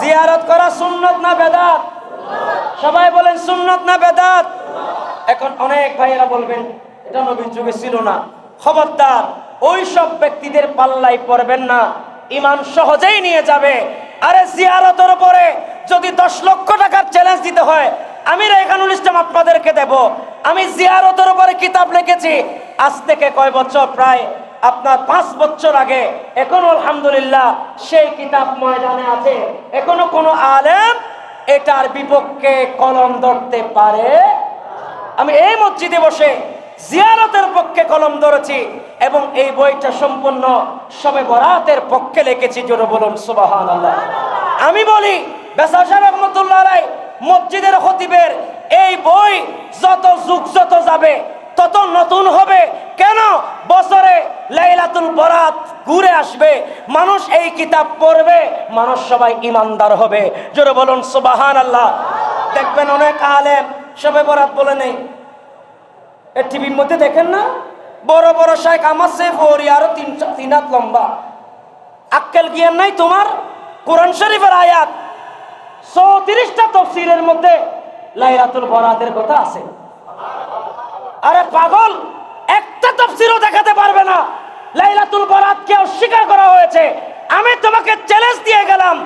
জিয়ারত করা সুন্নত না বেদাত? সবাই বলেন সুন্নত না বেদাত? এখন অনেক ভাইয়েরা বলবেন, এটা নবীর যুগে ছিল না। খবরদার ওই সব ব্যক্তিদের পাল্লাই পড়বেন না। ইমান সহজেই নিয়ে যাবে। আরে জিয়ারতের উপরে যদি দশ লক্ষ টাকার চ্যালেঞ্জ দিতে হয়, আমি রেখানুল ইসলাম আপনাদেরকে দেব। আমি জিয়ারতের উপরে কিতাব লিখেছি। আজ থেকে কয় বছর? প্রায় আপনার পাঁচ বছর আগে এখনও আলহামদুলিল্লাহ সেই কিতাব ময়দানে আছে। এখনও কোনো আলেম এটার বিপক্ষে কলম ধরতে পারে? আমি এই মসজিদে বসে জিয়ারতের পক্ষে কলম ধরেছি এবং এই বইটা সম্পূর্ণ সবে বরাতের পক্ষে লিখেছি, জোরে বলুন সুবাহান আমি বলি রহমতুল্লাহ রায় মসজিদের খতিবের এই বই যত যুগ যত যাবে তত নতুন হবে। কেন? বছরে লাইলাতুল বরাত ঘুরে আসবে। মানুষ এই কিতাব পড়বে, মানুষ সবাই ইমানদার হবে। জোরে বলুন সুবাহান আল্লাহ দেখবেন অনেক আলেম সবে বরাত বলে নেই। এ টিভির মধ্যে দেখেন না? বড় বড় শাইখ আমার সে ফরি আরও তিন তিন হাত লম্বা। আক্কেল জ্ঞান নাই তোমার? কোরআন শরীফের আয়াত। চৌত্রিশটা তফসিরের মধ্যে লাইলাতুল বরাতের কথা আছে। আরে পাগল, একটা তফসিরও দেখাতে পারবে না। লাইলাতুল বরাতকে অস্বীকার করা হয়েছে। আমি তোমাকে চ্যালেঞ্জ দিয়ে গেলাম।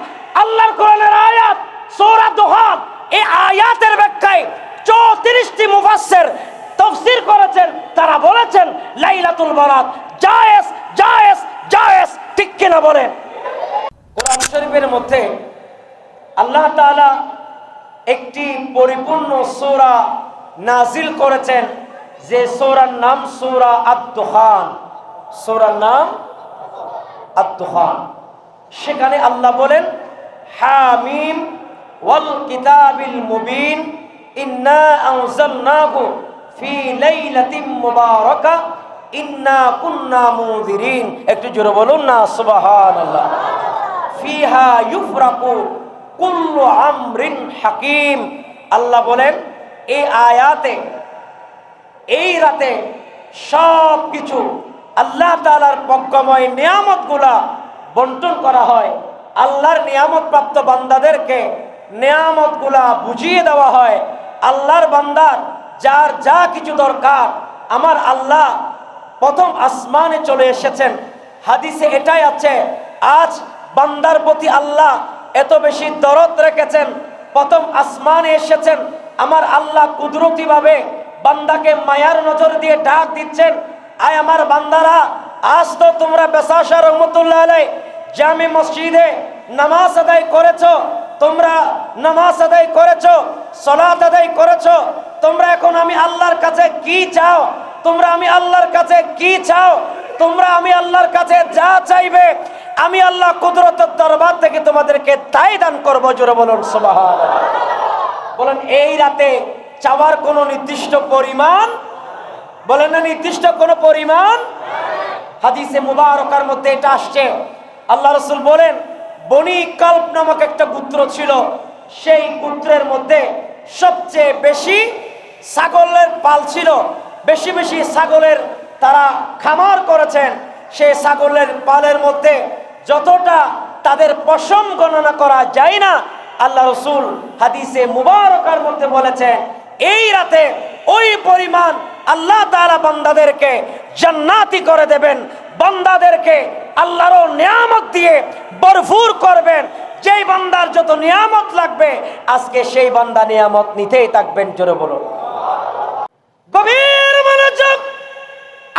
আল্লাহর কোরআনের আয়াত, সূরা দুহাদ, এই আয়াতের ব্যাখ্যায় চৌত্রিশটি মুফাসসির তফসির করেছেন। তারা বলেছেন, লাইলাতুল বরাত জায়েজ জায়েজ জায়েজ। ঠিক কিনা বলেন? কোরআন শরীফের মধ্যে আল্লাহ তাআলা একটি পরিপূর্ণ সূরা নাজিল করেছেন। যে সূরার নাম সূরা আদ-দুখান নাম আদ-দুখান সেখানে আল্লাহ বলেন, হামিম ওয়াল কিতাবিল মুবিন, ইন্না আনজালনাহু ফি লাইলাতিন মুবারাকা, ইন্না কুন্না মুনজিরিন। একটু জোরে বলুন না, সুবহানাল্লাহ। ফিহা ইউফরাকু কুল্লু আমরিন হাকিম। আল্লাহ বলেন এই আয়াতে এই রাতে সব কিছু আল্লাহ তালার পক্ষময় নিয়ামতগুলা বন্টন করা হয়। আল্লাহর নিয়ামত প্রাপ্ত বান্দাদেরকে নিয়ামতগুলা বুঝিয়ে দেওয়া হয়। আল্লাহর বান্দার যার যা কিছু দরকার, আমার আল্লাহ প্রথম আসমানে চলে এসেছেন। হাদিসে এটাই আছে, আজ বান্দার প্রতি আল্লাহ এত বেশি দরদ রেখেছেন, প্রথম আসমানে এসেছেন। আমার আল্লাহ কুদরতি ভাবে বান্দাকে মায়ার নজর দিয়ে ডাক দিচ্ছেন। আয় আমার বান্দারা, আজ তো তোমরা বেসাশা রহমতুল্লাহ আলাই জামে মসজিদে নামাজ আদায় করেছ, তোমরা নামাজ আদায় করেছ, সলাত আদায় করেছ, তোমরা এখন আমি আল্লাহর কাছে কি চাও, তোমরা আমি আল্লাহর কাছে কি চাও, তোমরা আমি আল্লাহর কাছে যা চাইবে, আমি আল্লাহ কুদরতের দরবার থেকে তোমাদেরকে তাই দান করব, জোরে বলুন সুবহান বলেন, এই রাতে চাওয়ার কোনো নির্দিষ্ট পরিমাণ? বলেন না, নির্দিষ্ট কোনো পরিমাণ? হাদিসে মুবারকার মধ্যে এটা আসছে। আল্লাহ রসুল বলেন, বনি কাল্প নামক একটা পুত্র ছিল। সেই পুত্রের মধ্যে সবচেয়ে বেশি ছাগলের পাল ছিল। বেশি বেশি ছাগলের তারা খামার করেছেন। সেই ছাগলের পালের মধ্যে যতটা তাদের পশম গণনা করা যায় না, আল্লাহ রসুল হাদিসে মুবারকার মধ্যে বলেছেন এই রাতে ওই পরিমাণ আল্লাহ তাআলা বান্দাদেরকে জান্নাতি করে দেবেন। বান্দাদেরকে আল্লাহরও নিয়ামত দিয়ে ভরপুর করবেন। যেই বান্দার যত নিয়ামত লাগবে, আজকে সেই বান্দা নিয়ামত নিতেই থাকবেন, জোরে বলুন। গভীর মনোযোগ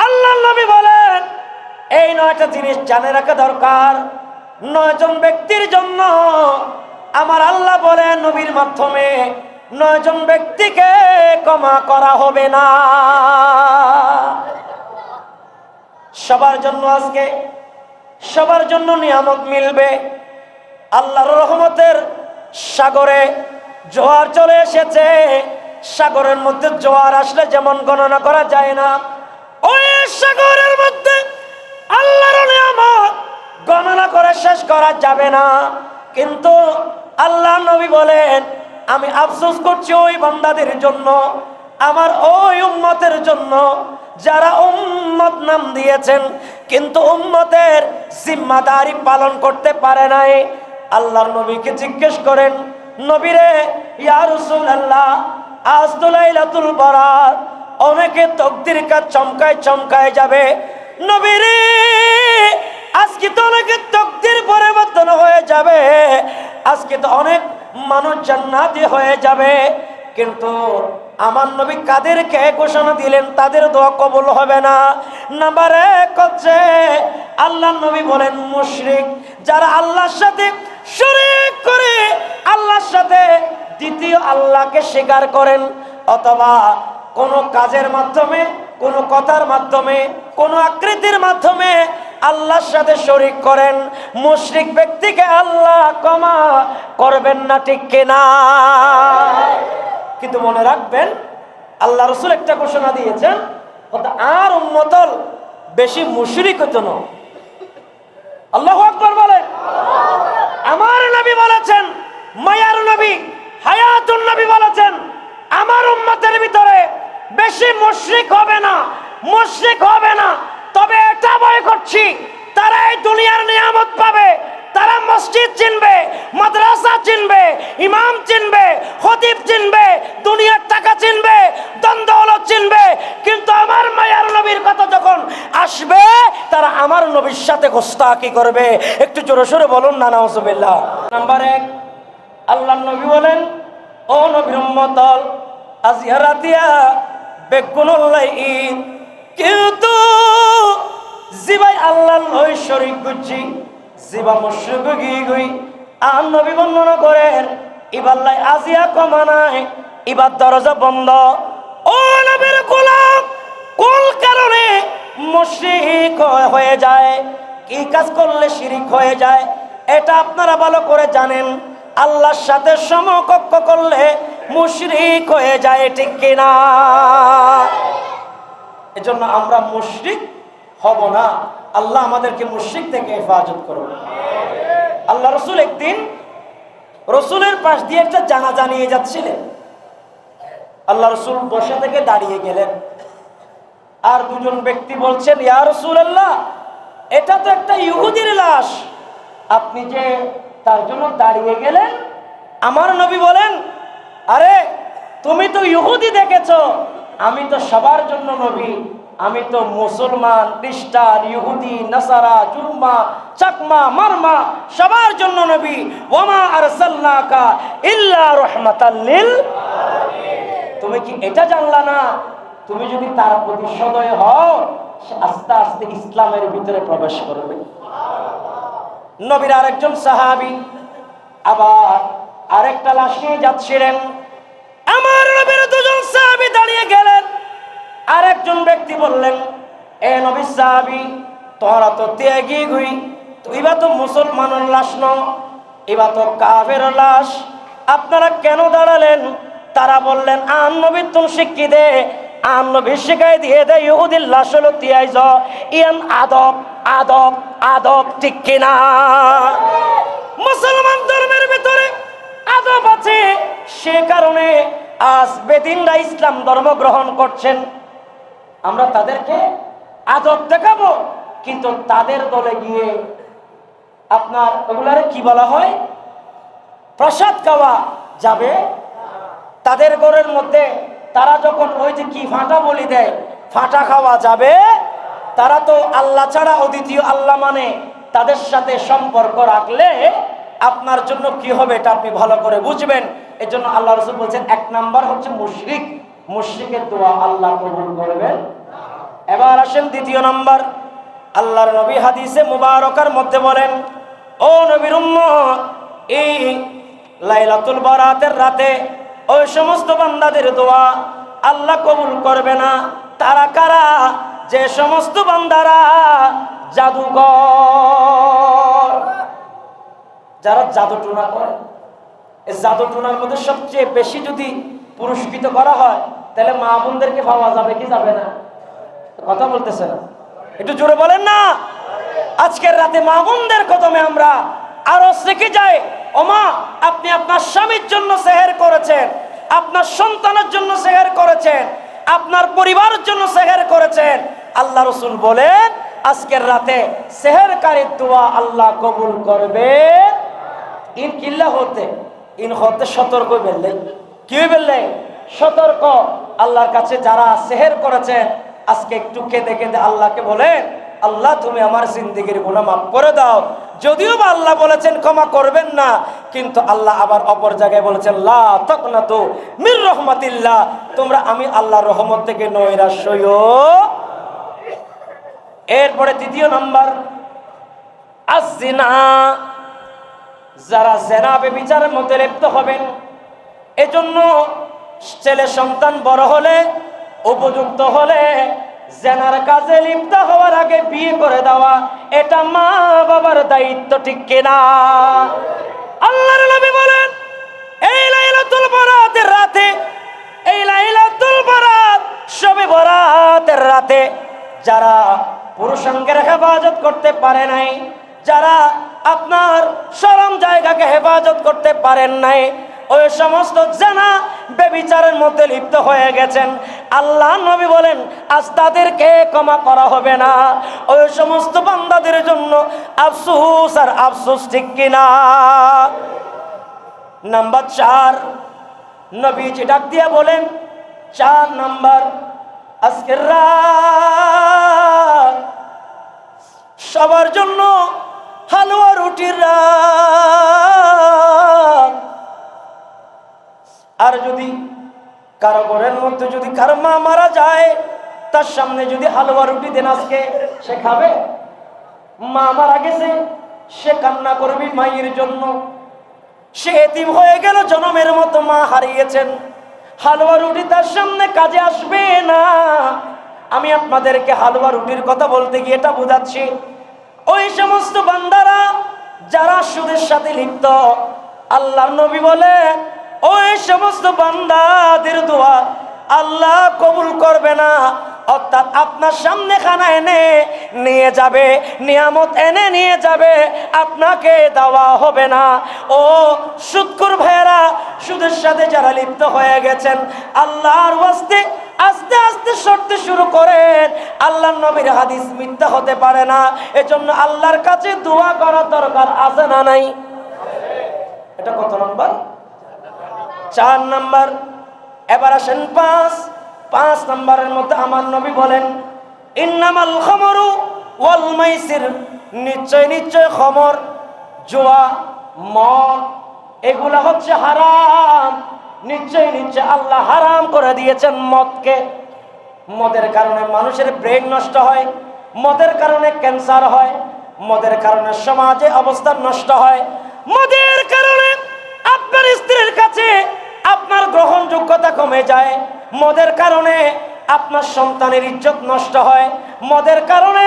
আল্লাহ নবী বলেন, এই নয়টা জিনিস জানে রাখা দরকার। নয়জন ব্যক্তির জন্য আমার আল্লাহ বলেন, নবীর মাধ্যমে নয়জন ব্যক্তিকে ক্ষমা করা হবে না। সবার জন্য আজকে, সবার জন্য নিয়ামত মিলবে। আল্লাহর রহমতের সাগরে জোয়ার চলে এসেছে। সাগরের মধ্যে জোয়ার আসলে যেমন গণনা করা যায় না, ওই সাগরের মধ্যে আল্লাহর নিয়ামত গণনা করে শেষ করা যাবে না। কিন্তু আল্লাহ নবী বলেন আমি আফসোস করছি ওই বান্দাদের জন্য, আমার ওই উম্মতের জন্য, যারা উম্মত নাম দিয়েছেন, কিন্তু উম্মতের জিম্মাদারি পালন করতে পারে নাই। আল্লাহর নবীকে জিজ্ঞেস করেন, নবীরে, ইয়া রাসূলুল্লাহ, আজ তো লাইলাতুল বরাত অনেকে তকদির কাজ চমকায় চমকায় যাবে। নবীরে, আজকে তো অনেকে তকদির পরিবর্তন হয়ে যাবে। আজকে তো অনেক মানুষ জান্নাতি হয়ে যাবে। কিন্তু আমার নবী কাদেরকে ঘোষণা দিলেন, তাদের দোয়া কবল হবে না। নাম্বার এক হচ্ছে, আল্লাহ নবী বলেন, মুশরিক যারা আল্লাহর সাথে শরীক করে, আল্লাহর সাথে দ্বিতীয় আল্লাহকে স্বীকার করেন, অথবা কোনো কাজের মাধ্যমে, কোনো কথার মাধ্যমে, কোনো আকৃতির মাধ্যমে আল্লাহর সাথে শরিক করেন, মুশরিক ব্যক্তিকে আল্লাহ ক্ষমা করবেন না, ঠিক কিনা? কিন্তু মনে রাখবেন, আল্লাহ রসুল একটা ঘোষণা দিয়েছেন আর উন্মতল বেশি মুশরিক হতো না। আল্লাহ আকবর বলে আমার নবী বলেছেন, মায়ার নবী, হায়াতুন নবী বলেছেন, আমার উম্মতের ভিতরে বেশি মুশরিক হবে না, মুশরিক হবে না। তবে এটা করছি তারা এই দুনিয়ার নিয়ামত পাবে, তারা মসজিদ চিনবে, মাদ্রাসা চিনবে, ইমাম চিনবে, খতিব চিনবে, দুনিয়ার টাকা চিনবে দ্বন্দ্ব চিনবে। কিন্তু আমার মায়ার নবীর কথা যখন আসবে, তারা আমার নবীর সাথে গোস্তাকি করবে। একটু জোরে সোরে বলুন না, নাউজুবিল্লাহ। নাম্বার এক আল্লাহ নবী বলেন, ও নবীর উম্মতল আজ ইহারাতিয়া বেগুনুল্লাহ কিন্তু জিবাই আল্লাহ লই শরীক গুজি জিবা মুশরিক গি গই। আর নবী বর্ণনা করেন ইবাল্লাই আজিয়া কমানায় ইবার দরজা বন্ধ। ও নবীর গোলাম, কোন কারণে মুশরিক হয়ে যায়? কি কাজ করলে শিরিক হয়ে যায়? এটা আপনারা ভালো করে জানেন। আল্লাহর সাথে সমকক্ষ করলে মুশরিক হয়ে যায় ঠিক কিনা? এজন্য আমরা মুশরিক হব না। আল্লাহ আমাদেরকে মুশরিক থেকে হেফাজত করবে আল্লাহ রসুল একদিন রসুলের পাশ দিয়ে একটা জানাজা নিয়ে যাচ্ছিলেন। আল্লাহ রসুল বসে থেকে দাঁড়িয়ে গেলেন। আর দুজন ব্যক্তি বলছেন, ইয়া রসুল আল্লাহ এটা তো একটা ইহুদির লাশ। আপনি যে তার জন্য দাঁড়িয়ে গেলেন, আমার নবী বলেন, আরে, তুমি তো ইহুদি দেখেছ। আমি তো সবার জন্য নবী। আমি তো মুসলমান, খ্রিস্টান, ইহুদি, নাসারা জুম্মা চাকমা, মারমা, সবার জন্য নবী। ওমা আরসালনাকা ইল্লা রাহমাতাল লিল তুমি কি এটা জানলা না? তুমি যদি তার প্রতি সদয় হও আস্তে আস্তে ইসলামের ভিতরে প্রবেশ করবে। নবীর আরেকজন সাহাবি আবার আরেকটা লাশ যাচ্ছিলেন। আমার নবীর দুজন সাহাবি দাঁড়িয়ে গেলেন। আরেকজন ব্যক্তি বললেন, এ নবী সাহাবি, তোরা তো ত্যাগী গুই তুইবা তো মুসলমানের লাশ ন এবার তো কাফের লাশ। আপনারা কেন দাঁড়ালেন? তারা বললেন, আন নবী তুমি শিক্ষি দে, আন নবী শিখাই দিয়ে দে, ইহুদির লাশ হলো তিয়াই ইয়ান আদব আদব আদব, ঠিক কিনা? মুসলমান ধর্মের ভিতরে আদব আছে, সে কারণে আজ বেদিনরা ইসলাম ধর্ম গ্রহণ করছেন। আমরা তাদেরকে আদব দেখাবো। কিন্তু তাদের দলে গিয়ে আপনার ওগুলারে কি বলা হয়? প্রসাদ খাওয়া যাবে। তাদের ঘরের মধ্যে তারা যখন ওই যে কি ফাটা বলি দেয়, ফাটা খাওয়া যাবে, তারা তো আল্লাহ ছাড়া অদ্বিতীয় আল্লাহ মানে তাদের সাথে সম্পর্ক রাখলে আপনার জন্য কি হবে এটা আপনি ভালো করে বুঝবেন। এই জন্য আল্লাহ রসুল বলছেন, এক নাম্বার হচ্ছে মুশরিক। মুশরিকের দোয়া আল্লাহ কবুল করবেন। এবার আসেন দ্বিতীয় নাম্বার। আল্লাহর নবী হাদিসে মুবারকার মধ্যে বলেন, ও নবীর এই লাইলাতুল বারাতের রাতে ওই সমস্ত বান্দাদের দোয়া আল্লাহ কবুল করবে না। তারা কারা? যে সমস্ত বান্দারা জাদুঘর। যারা জাদু টুনা করে এই জাদু টুনার মধ্যে সবচেয়ে বেশি যদি পুরস্কৃত করা হয়, তাহলে মা বোনদেরকে পাওয়া যাবে কি যাবে না? কথা বলতেছে না একটু জোরে বলেন না। আজকের রাতে মা বোনদের কদমে আমরা আরও শিখে যাই। ওমা, আপনি আপনার স্বামীর জন্য সেহের করেছেন, আপনার সন্তানের জন্য সেহের করেছেন, আপনার পরিবারের জন্য সেহের করেছেন। আল্লাহ রসুল বলেন, আজকের রাতে সেহেরকারীর দোয়া আল্লাহ কবুল করবে। ইন কিল্লা হতে, ইন হতে সতর্ক বেললে কি বেললে সতর্ক। আল্লাহর কাছে যারা সেহের করেছেন আজকে একটু কেঁদে কেঁদে আল্লাহকে বলে, আল্লাহ, তুমি আমার জিন্দিগির গুণা মাফ করে দাও। যদিও বা আল্লাহ বলেছেন, ক্ষমা করবেন না। কিন্তু আল্লাহ আবার অপর জায়গায় বলেছেন, লা তো মির রহমাতিল্লাহ। তোমরা, আমি আল্লাহ রহমত থেকে নৈরাশ এরপরে দ্বিতীয় নাম্বার আজিনা যারা জেনাবে বিচারের মধ্যে লিপ্ত হবেন, এজন্য ছেলে সন্তান বড় হলে উপযুক্ত হলে জেনার কাজে লিপ্ত হওয়ার আগে বিয়ে করে দেওয়া। এটা মা বাবার দায়িত্ব, ঠিক কিনা? আল্লাহর নবী বলেন, এই লাইলাতুল বরাতের রাতে, এই লাইলাতুল বরাত শবে বরাতের রাতে যারা পুরুষাঙ্গের হেফাজত করতে পারে নাই, যারা আপনার সরম জায়গাকে হেফাজত করতে পারেন নাই ওই সমস্ত জানা বেবিচারের মধ্যে লিপ্ত হয়ে গেছেন। আল্লাহ নবী বলেন, আজ তাদেরকে ক্ষমা করা হবে না। ওই সমস্ত বান্দাদের জন্য আফসুস আর আফসুস ঠিক কিনা নাম্বার চার, নবীজি ডাক দিয়ে বলেন, চার নাম্বার, আজকের সবার জন্য হালুয়া রুটির রাত। আর যদি কারও ঘরের মধ্যে যদি কারও মা মারা যায়, তার সামনে যদি হালুয়া রুটি দেন আজকে, সে খাবে? মা মারা গেছে, সে কান্না করবি মায়ের জন্য। সে এতিম হয়ে গেল, জনমের মতো মা হারিয়েছেন। হালুয়া রুটি তার সামনে কাজে আসবে না। আমি আপনাদেরকে হালুয়া রুটির কথা বলতে গিয়ে এটা বোঝাচ্ছি। ওই সমস্ত বান্দারা যারা সুদের সাথে লিপ্ত আল্লাহ নবী বলে ওই সমস্ত বান্দাদের দোয়া আল্লাহ কবুল করবে না। অর্থাৎ আপনার সামনে খানা এনে নিয়ে যাবে, নিয়ামত এনে নিয়ে যাবে, আপনাকে দেওয়া হবে না। ও সুৎকুর ভাইয়েরা, সুদের সাথে যারা লিপ্ত হয়ে গেছেন, আল্লাহর ওয়াস্তে আস্তে আস্তে সরতে শুরু করেন। আল্লাহ নবীর হাদিস মিথ্যা হতে পারে না। এজন্য আল্লাহর কাছে দোয়া করার দরকার আছে না নাই? এটা কত নম্বর? চার নাম্বার। এবার আসেন পাঁচ। পাঁচ নাম্বারের মধ্যে আমার নবী বলেন, ইন্নামাল খমরু ওয়াল মাইসির। নিশ্চয় নিশ্চয় খমর, জোয়া, মদ, এগুলা হচ্ছে হারাম। নিশ্চয় নিশ্চয় আল্লাহ হারাম করে দিয়েছেন মদকে। মদের কারণে মানুষের ব্রেন নষ্ট হয়, মদের কারণে ক্যান্সার হয়, মদের কারণে সমাজে অবস্থা নষ্ট হয়, মদের কারণে কমে যায়। মদের কারণে আপনার সন্তানের ইজ্জত নষ্ট হয়। মদের কারণে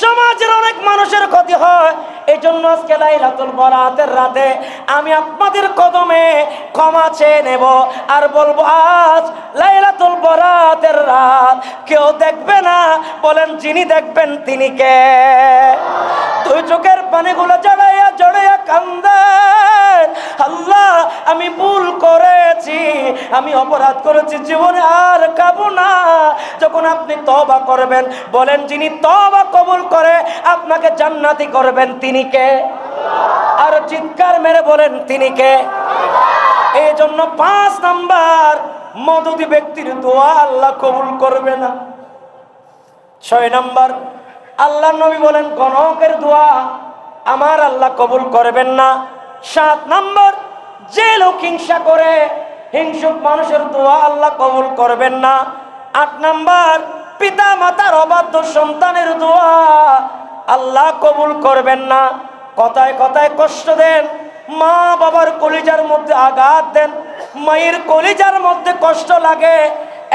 সমাজের অনেক মানুষের ক্ষতি হয়। এই জন্য আজকে লাইলাতুল বরাতের রাতে আমি আপনাদের কদমে ক্ষমা চেয়ে নেব আর বলব, আজ লাইলাতুল বরাতের রাত কেউ দেখবে না? বলেন, যিনি দেখবেন তিনি কে? দুই চোখের পানিগুলো জড়াইয়া জড়াইয়া কান্দেন। আল্লাহ, আমি ভুল করেছি, আমি অপরাধ করেছি, জীবনে আর কাবু না। যখন আপনি তবা করবেন, বলেন, যিনি তবা কবুল করে, আপনাকে জান্নাতি করবেন তিনি কে? আর চিৎকার মেরে বলেন, তিনি কে? এই জন্য পাঁচ নাম্বার মদদি ব্যক্তির দোয়া আল্লাহ কবুল করবে না। ছয় নাম্বার আল্লাহ নবী বলেন, গণকের দোয়া আমার আল্লাহ কবুল করবেন না। সাত নম্বর, যে লোক হিংসা করে, হিংসুক মানুষের দোয়া আল্লাহ কবুল করবেন না। আট নম্বর পিতা মাতার অবাধ্য সন্তানের দোয়া আল্লাহ কবুল করবেন না। কথায় কথায় কষ্ট দেন মা বাবার কলিজার মধ্যে আঘাত দেন, মায়ের কলিজার মধ্যে কষ্ট লাগে।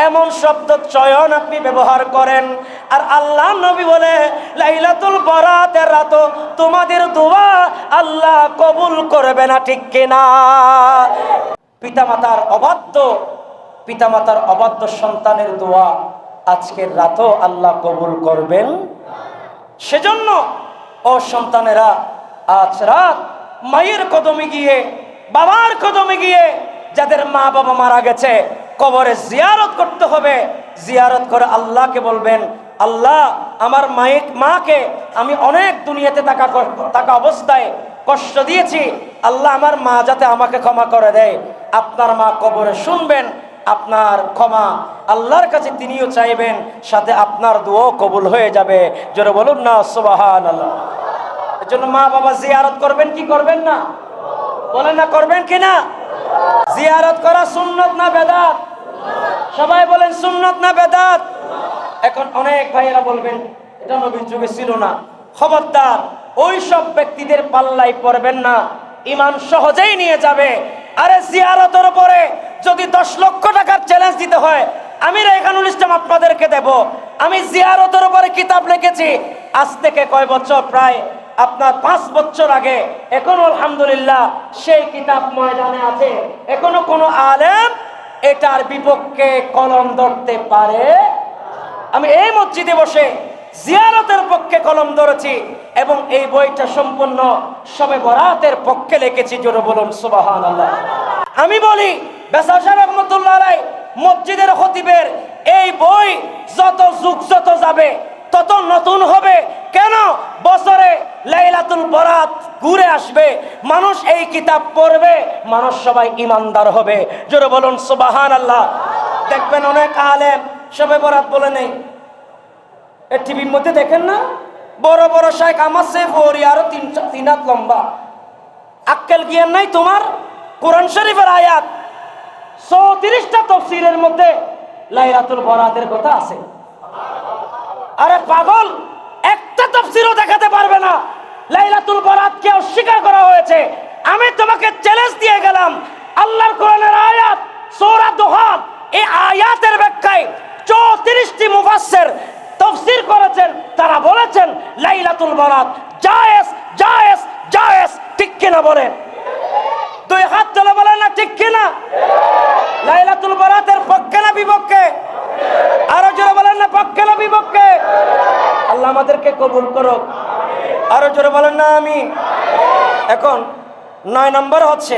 এমন শব্দ চয়ন আপনি ব্যবহার করেন। আর আল্লাহ নবী বলে, লাইলাতুল বরাতের রাত তোমাদের দোয়া আল্লাহ কবুল করবে না, ঠিক কিনা পিতামাতার অবাধ্য পিতামাতার অবাধ্য সন্তানের দোয়া আজকের রাতও আল্লাহ কবুল করবেন। সেজন্য, ও সন্তানেরা, আজ রাত মায়ের কদমে গিয়ে, বাবার কদমে গিয়ে, যাদের মা বাবা মারা গেছে কবরে জিয়ারত করতে হবে। জিয়ারত করে আল্লাহকে বলবেন, আল্লাহ, আমার মায়ের মাকে আমি অনেক দুনিয়াতে থাকা থাকা অবস্থায় কষ্ট দিয়েছি। আল্লাহ আমার মা যাতে আমাকে ক্ষমা করে দেয়। আপনার মা কবরে শুনবেন, আপনার ক্ষমা আল্লাহর কাছে তিনিও চাইবেন, সাথে আপনার দোয়াও কবুল হয়ে যাবে। জোরে বলুন না সুবাহান আল্লাহ এর জন্য মা বাবা জিয়ারত করবেন কি করবেন না? বলেন না, করবেন কি না? জিয়ারত করা সুন্নত না বেদাত? সবাই বলেন সুন্নত না বেদাত? এখন অনেক ভাইয়েরা বলবেন, এটা নবীর যুগে ছিল না। খবরদার, ওই সব ব্যক্তিদের পাল্লাই পড়বেন না। ইমান সহজেই নিয়ে যাবে। আরে জিয়ারতের উপরে যদি দশ লক্ষ টাকার চ্যালেঞ্জ দিতে হয়, আমি রেখানুল ইসলাম আপনাদেরকে দেব। আমি জিয়ারতের উপরে কিতাব লিখেছি। আজ থেকে কয় বছর? প্রায় আপনার পাঁচ বছর আগে। এখনও আলহামদুলিল্লাহ, সেই কিতাব ময়দানে আছে। এখনও কোনো আলেম এটার বিপক্ষে কলম ধরতে পারে। আমি এই মসজিদে বসে জিয়ারতের পক্ষে কলম ধরেছি এবং এই বইটা সম্পূর্ণ সবে বরাতের পক্ষে লিখেছি, জোরে বলুন সুবাহান আমি বলি বেসাশা রহমতুল্লাহ মসজিদের খতিবের এই বই যত যুগ যত যাবে তত নতুন হবে। কেন? বছরে লাইলাতুল বরাত ঘুরে আসবে। মানুষ এই কিতাব পড়বে, মানুষ সবাই ইমানদার হবে। জোরে বলুন সুবাহান আল্লাহ দেখবেন অনেক আলেম সবে বরাত বলে নেই। এ টিভির মধ্যে দেখেন না? বড় বড় শাইখ আমার সে ফরি আরও তিন তিন হাত লম্বা। আক্কেল জ্ঞান নাই তোমার? কোরআন শরীফের আয়াত। চৌত্রিশটা তফসিলের মধ্যে লাইলাতুল বরাতের কথা আছে। আরে পাগল, একটা তফসিরও দেখাতে পারবে না। লাইলাতুল বরাতকে অস্বীকার করা হয়েছে। আমি তোমাকে চ্যালেঞ্জ দিয়ে গেলাম। আল্লাহর কোরআনের আয়াত, সূরা দুহান এই আয়াতের ব্যাখ্যায় চৌত্রিশটি মুফাসসির তফসির করেছেন। তারা বলেছেন, লাইলাতুল বরাত জায়েজ জায়েজ জায়েজ, ঠিক কিনা বলেন? দুই হাত তুলে বলেন না, ঠিক কিনা? লাইলাতুল বরাতের পক্ষে না বিপক্ষে? আরও জোরে বলেন না পক্ষে না বিপক্ষে আল্লাহ আমাদেরকে কবুল করো। আরও জোরে বলেন না, আমি। এখন নয় নম্বর হচ্ছে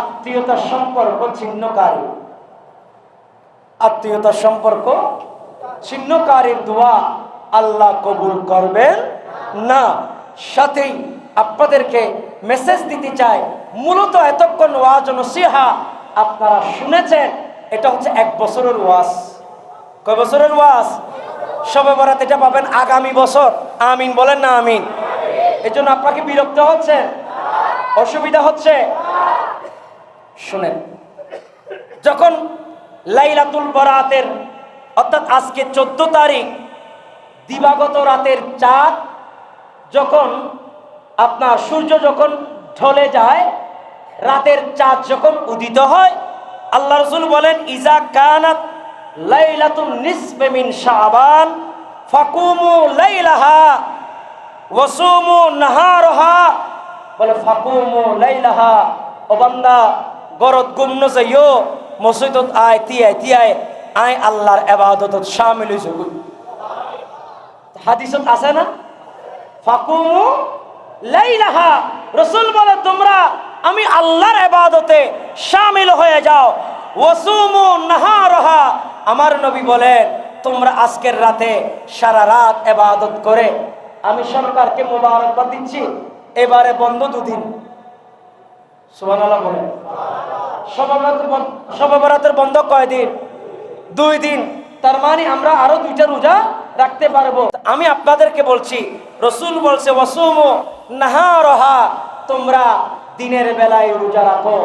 আত্মীয়তার সম্পর্ক ছিন্নকারী। আত্মীয়তার সম্পর্ক ছিন্নকারীর দোয়া আল্লাহ কবুল করবেন না। সাথেই আপনাদেরকে মেসেজ দিতে চাই, মূলত এতক্ষণ ওয়াজ নসিহা আপনারা শুনেছেন, এটা হচ্ছে এক বছরের ওয়াজ। কয় বছরের ওয়াজ? সবে বরাত এটা পাবেন আগামী বছর। আমিন বলেন না আমিন। এই জন্য আপনাকে বিরক্ত হচ্ছে? অসুবিধা হচ্ছে? শুনেন, যখন লাইলাতুল বরাতের, অর্থাৎ আজকে চোদ্দ তারিখ, দিবাগত রাতের চাঁদ যখন আপনার সূর্য যখন ঢলে যায়, রাতের চাঁদ যখন উদিত হয়, আল্লাহ রসুল বলেন, ইজা কানাত লাইলাতুন নিসফে মিন শাবান, ফাকুমু লাইলাহা ওয়াসুমু নাহারহা। বলে, ফাকুমু লাইলাহা, ও বান্দা গরত গুমন যাইও মসজিদত আয় তিয়ায় তিয়ায় আয় আল্লাহর ইবাদতত শামিল হইছে হাদিসত আছে না? ফাকুমু লাইলাহা, রসুল বলে, তোমরা আমি আল্লাহর ইবাদতে শামিল হয়ে যাও। ওয়াসুমু নাহারহা আমার নবী বলেন, তোমরা আজকের রাতে সারা রাত এবাদত করে, আমি সরকারকে মোবারকবাদ দিচ্ছি, এবারে বন্ধ দুদিন। সুবহানাল্লাহ বলেন। সবাবরাতের বন্ধ কয়দিন? দুই দিন। তার মানে আমরা আরও দুইটা রোজা রাখতে পারব। আমি আপনাদেরকে বলছি, রসুল বলছে, ওয়াসুম নাহারহা। তোমরা দিনের বেলায় রোজা রাখো।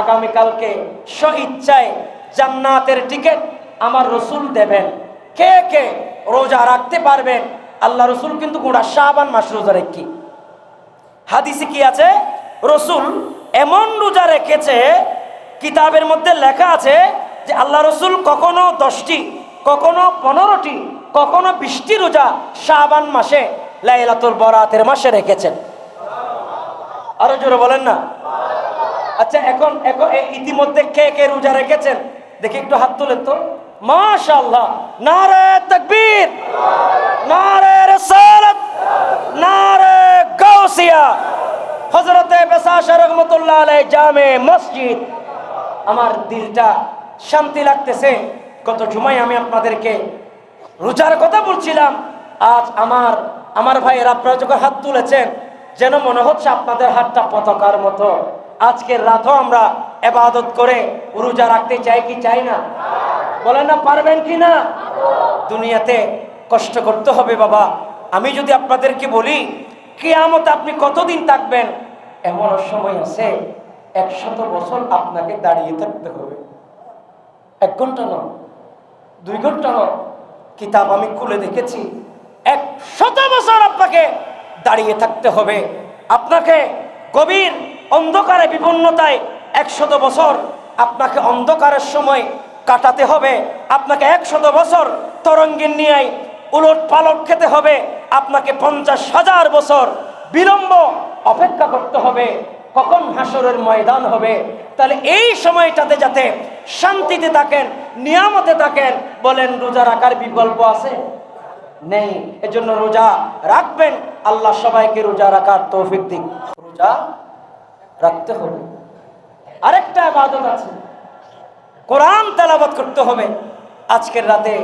আগামীকালকে স্ব ইচ্ছায় জান্নাতের টিকিট আমার রসুল দেবেন। কে কে? রোজা রাখতে পারবেন। আল্লাহ রসুল কিন্তু গোড়া শাবান মাস রোজা রেখি। হাদিসে কি আছে? রসুল এমন রোজা রেখেছে, কিতাবের মধ্যে লেখা আছে যে আল্লাহ রসুল কখনো দশটি, কখনো পনেরোটি, কখনো বিশটি রোজা শাবান মাসে, লাইলাতুল বরাতের মাসে রেখেছেন। আরও জোরে বলেন না। আচ্ছা এখন এখন ইতিমধ্যে কে কে রোজা রেখেছেন? দেখি একটু হাত তুলেন তো। মাশাআল্লাহ। নারে তাকবীর, নারে রিসালাত, নারে গাউসিয়া হযরতে বেসাশা রহমাতুল্লাহ আলাইহি জামে মসজিদ। আমার দিলটা শান্তি লাগতেছে। গত জুমায় আমি আপনাদেরকে রোজার কথা বলছিলাম। আজ আমার আমার ভাইয়ের আপনারা যখন হাত তুলেছেন, যেন মনে হচ্ছে আপনাদের হাতটা পতাকার মতো। আজকের রাতও আমরা এবাদত করে রোজা রাখতে চাই কি চাই না? বলেন না, পারবেন কি না? দুনিয়াতে কষ্ট করতে হবে বাবা। আমি যদি আপনাদেরকে বলি, কেয়ামত আপনি কতদিন থাকবেন? এমন সময় আছে, একশত বছর আপনাকে দাঁড়িয়ে থাকতে হবে। এক ঘণ্টা নয়, দুই ঘণ্টা নয়। কিতাব আমি খুলে দেখেছি এক শত বছর আপনাকে দাঁড়িয়ে থাকতে হবে। আপনাকে গভীর অন্ধকারে, বিপন্নতায় একশত বছর আপনাকে অন্ধকারের সময় কাটাতে হবে। আপনাকে একশত বছর তরঙ্গিন নিয়ে উলট পালট খেতে হবে। আপনাকে পঞ্চাশ হাজার বছর বিলম্ব অপেক্ষা করতে হবে। কখন হাসরের ময়দান হবে? তাহলে এই সময়টাতে যাতে শান্তিতে থাকেন, নিয়ামতে থাকেন, বলেন, রোজা রাখার বিকল্প আছে? নেই। এজন্য রোজা রাখবেন। আল্লাহ সবাইকে রোজা রাখার তৌফিক দিক। রোজা রাখতে হবে। আরেকটা ইবাদত আছে। কোরআন তেলাবাত করতে হবে। আজকের রাতে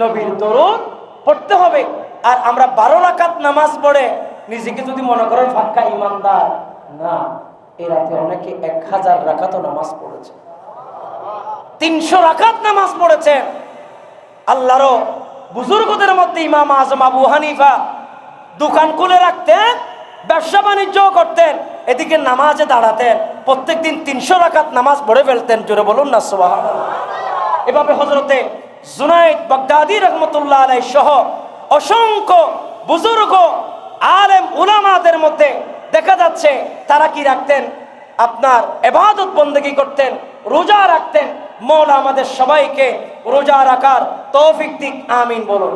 নবীর দরুদ পড়তে হবে। আর আমরা বারো রাকাত নামাজ পড়ে নিজেকে যদি মনে করেন ফাঁকা ইমানদার, না এই রাতে অনেকে এক হাজার রাকাতও নামাজ পড়েছে। তিনশো রাকাত নামাজ পড়েছেন। আল্লাহরও বুজুর্গদের মধ্যে ইমাম আজম আবু হানিফা দোকান খুলে রাখতেন, ব্যবসা বাণিজ্য করতেন, এদিকে নামাজে দাঁড়াতেন। প্রত্যেক দিন তিনশো রাকাত নামাজ পড়ে ফেলতেন, জোরে বলুন না সোবাহ এভাবে হজরতে জুনাইদ বাগদাদি রহমতুল্লাহ আলাই সহ অসংখ্য বুজুর্গ আলেম উলামাদের মধ্যে দেখা যাচ্ছে, তারা কি রাখতেন? আপনার এবাদত বন্দেগী করতেন, রোজা রাখতেন। মৌলা আমাদের সবাইকে রোজা রাখার তৌফিক দিক, আমিন বলুন।